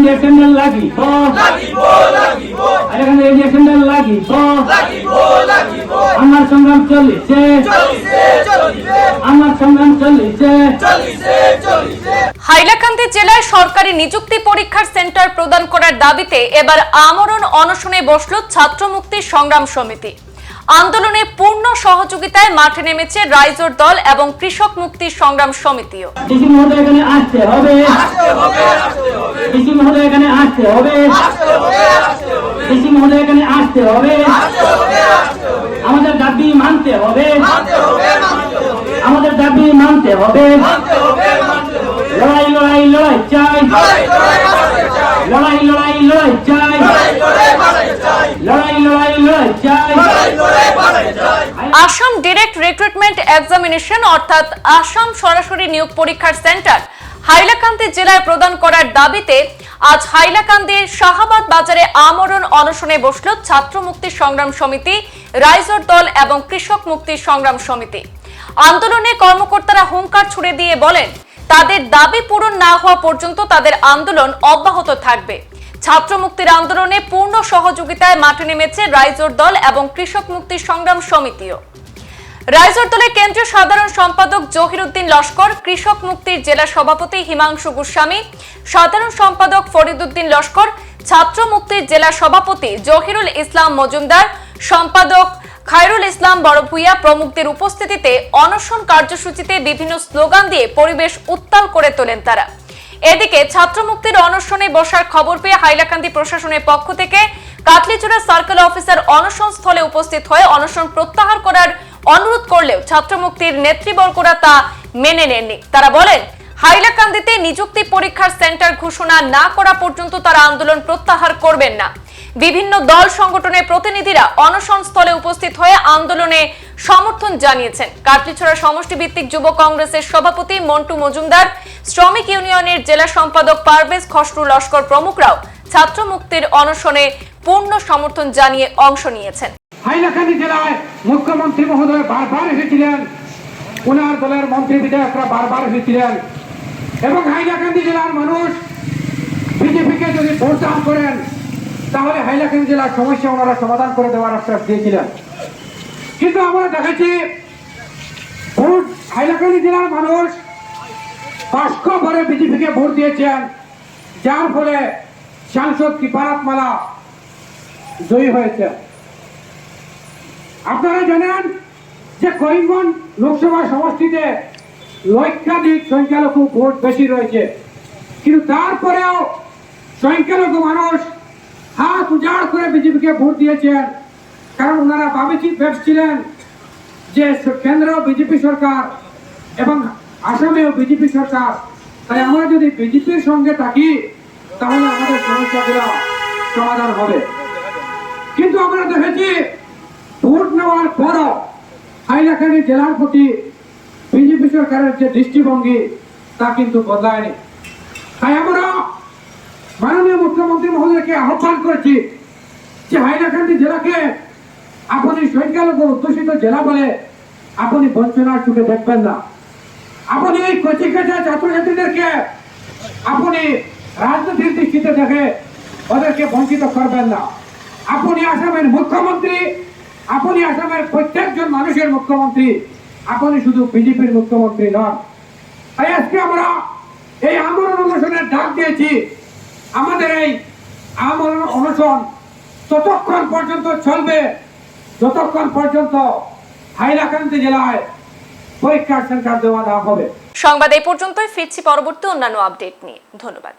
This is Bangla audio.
ইঞ্জেকশন লাগিব হাইলাকান্দি ইঞ্জেকশন লাগিব আমার সংগ্রাম চলিছে। আমার সংগ্রাম চলিছে। হাইলাকান্দি জেলায় সরকারি নিযুক্তি পরীক্ষার সেন্টার প্রদান করার দাবিতে এবার আমরণ অনশনে বসল ছাত্র মুক্তি সংগ্রাম সমিতি। আন্দোলনে পূর্ণ সহযোগিতায় মাঠে নেমেছে রাইজোর দল এবং কৃষক মুক্তি সংগ্রাম সমিতিও। আসতে হবে। এখানে আসতে হবে। এখানে আসতে হবে। আমাদের মানতে হবে। আমাদের দাবি মানতে হবে। লড়াই লড়াই লড়াই চাই। লড়াই লড়াই লড়াই চাই লড়াই লড়াই লড়াই চাই আসাম ডিরেক্ট রিক্রুটমেন্ট এক্সামিনেশন অর্থাৎ আসাম সরাসরি নিয়োগ পরীক্ষার সেন্টার হাইলাকান্দি জেলায় প্রদান করার দাবিতে আজ হাইলাকান্দির শাহাবাদ বাজারে আমরণ অনশনে বসল ছাত্র মুক্তি সংগ্রাম সমিতি, রাইজর দল এবং কৃষক মুক্তি সংগ্রাম সমিতি। আন্দোলনে কর্মকর্তারা হুঙ্কার ছুড়ে দিয়ে বলেন, তাদের দাবি পূরণ না হওয়া পর্যন্ত তাদের আন্দোলন অব্যাহত থাকবে। ছাত্র মুক্তির আন্দোলনে পূর্ণ সহযোগিতায় মাঠে নেমেছে রাইজোর দল এবং কৃষক মুক্তি সংগ্রাম সমিতিও। রাইজোর দলের কেন্দ্রীয় সাধারণ সম্পাদক জহিরুদ্দিন লস্কর, কৃষক মুক্তির জেলা সভাপতি হিমাংশু গোস্বামী, সাধারণ সম্পাদক ফরিদুদ্দিন লস্কর, ছাত্র মুক্তির জেলা সভাপতি জহিরুল ইসলাম মজুমদার, সম্পাদক খায়রুল ইসলাম বড়ভূইয়া প্রমুখদের উপস্থিতিতে অনশন কার্যসূচিতে বিভিন্ন স্লোগান দিয়ে পরিবেশ উত্তাল করে তোলেন তারা। এদিকে ছাত্র মুক্তির অনশনে বসার খবর পেয়ে হাইলাকান্দি প্রশাসনের পক্ষ থেকে কাটলিচুড়া সার্কেল অফিসার অনশন স্থলে উপস্থিত হয়ে অনশন প্রত্যাহার করার অনুরোধ করলেও ছাত্র মুক্তির নেতৃবর্গরা তা মেনে নেননি। তারা বলেন, হাইলাকান্দিতে নিযুক্তি পরীক্ষার সেন্টার ঘোষণা না করা পর্যন্ত তারা আন্দোলন প্রত্যাহার করবেন না। বিভিন্ন দল সংগঠনের প্রতিনিধিরা অনশন স্থলে উপস্থিত হয়ে আন্দোলনে সমর্থন জানিয়েছেন। কাটলিছড়া সমষ্টি ভিত্তিক যুব কংগ্রেসের সভাপতি মন্টু মজুমদার, শ্রমিক ইউনিয়নের জেলা সম্পাদক পারভেজ খসরু লস্কর প্রমুখরাও ছাত্র মুক্তির অনশনে পূর্ণ সমর্থন জানিয়ে অংশ নিয়েছেন। হাইলাকান্দি জেলায় মুখ্যমন্ত্রী মহোদয় বারবার এসেছিলেন। ওনার দলের মন্ত্রী বিধায়করা বারবার এসেছিলেন। এবং হাইলাকান্দি জেলার মানুষ বিজেপিকে যদি ভোটদান করেন, তাহলে হাইলাকান্দি জেলার সমস্যা ওনারা সমাধান করে দেওয়ার আশ্বাস দিয়েছিলেন। কিন্তু আমরা দেখেছি, ভোট হাইলাকান্দি জেলার মানুষ বাস্ক করে বিজেপিকে ভোট দিয়েছেন। যার ফলে সাংসদ কৃপানাথ মালা জয়ী হয়েছে আপনারা জানেন যে করিমগঞ্জ লোকসভা সমষ্টিতে লক্ষাধিক সংখ্যালঘু ভোট বেশি রয়েছে। কিন্তু তারপরেও সংখ্যালঘু মানুষ হাত উজাড় করে বিজেপিকে ভোট দিয়েছেন। কারণ ওনারা ভাবেছি ভেবছিলেন যে কেন্দ্র বিজেপি সরকার এবং আসামেও বিজেপি সরকার। তাই আমরা যদি বিজেপির সঙ্গে থাকি, তাহলে আমাদের সমস্যাগুলো সমাধান হবে। কিন্তু আমরা দেখেছি ভোট নেওয়ার পরও হাইলাকান্দি জেলার প্রতি বিজেপি সরকারের যে দৃষ্টিভঙ্গি, তা কিন্তু বদলায়নি। তাই আমরা মাননীয় মুখ্যমন্ত্রী মহোদয়কে আহ্বান করেছি যে হাইলাকান্দি জেলাকে আপনি সংখ্যালঘু অধ্যুষিত জেলা বলে আপনি বঞ্চনার চোখে দেখবেন না। আপনি এই কচি কাঁচা ছাত্রছাত্রীদেরকে আপনি রাজনীতির দৃষ্টিতে দেখে ওদেরকে বঞ্চিত করবেন না। আপনি আসামের মুখ্যমন্ত্রী আপনি আসামের প্রত্যেকজন মানুষের মুখ্যমন্ত্রী, আপনি শুধু বিজেপির মুখ্যমন্ত্রী নন। তাই আজকে আমরা এই আন্দোলন অনশনের ডাক দিয়েছি। আমাদের এই আন্দোলন অনশন ততক্ষণ পর্যন্ত চলবে, যতক্ষণ পর্যন্ত হাইলাকান্দি জেলায় পরীক্ষার সেন্টার দেওয়া না হবে। সংবাদ এই পর্যন্তই। ফিরছি পরবর্তী অন্যান্য আপডেট নিয়ে। ধন্যবাদ।